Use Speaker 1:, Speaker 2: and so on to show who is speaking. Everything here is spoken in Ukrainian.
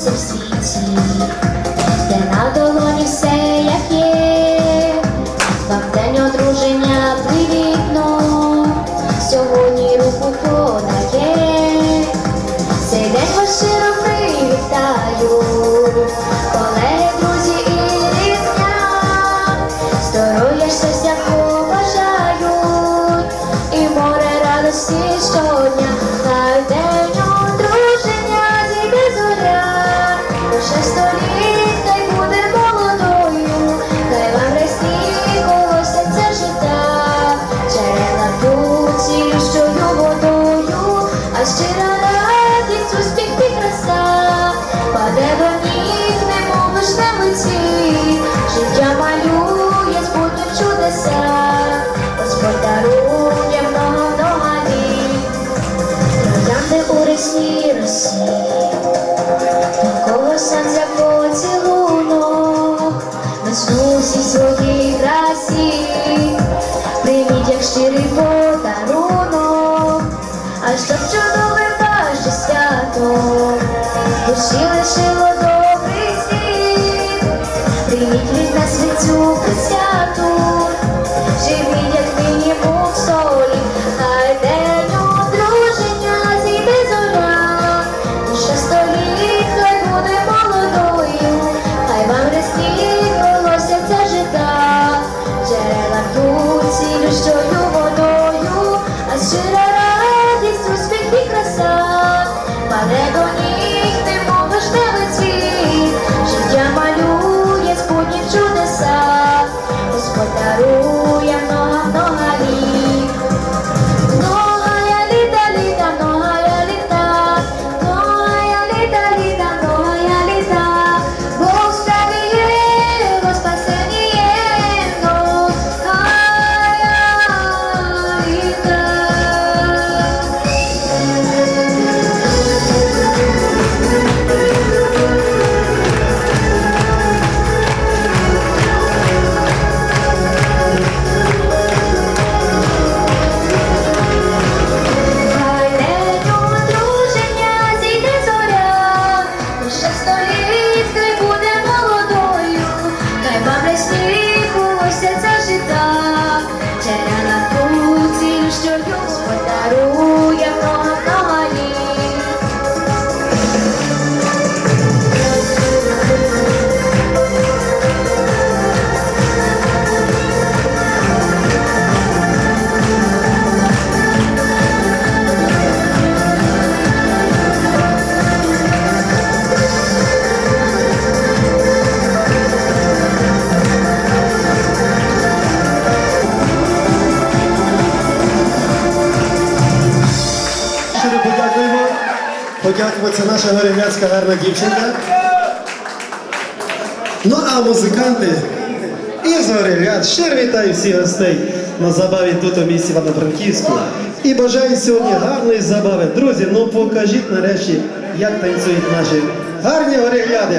Speaker 1: сонце в світі, де на долоні все як є, вам день одруження привітно, сьогодні руку подає. світ, навколо сонця поцілунок, Начнувся своїй красі, прийміть, як щирий подарунок, а щоб чудове ваше свято, душі лишили. should I?
Speaker 2: дякуємо. Подякуємо, наша горівляцька гарна дівчинка. Ну а музиканти і зорілян Ще вітаю всіх гостей на забаві тут у місті Івано-Франківську. І бажаю сьогодні гарної забави. Друзі, ну покажіть нарешті, як танцюють наші гарні горігляди.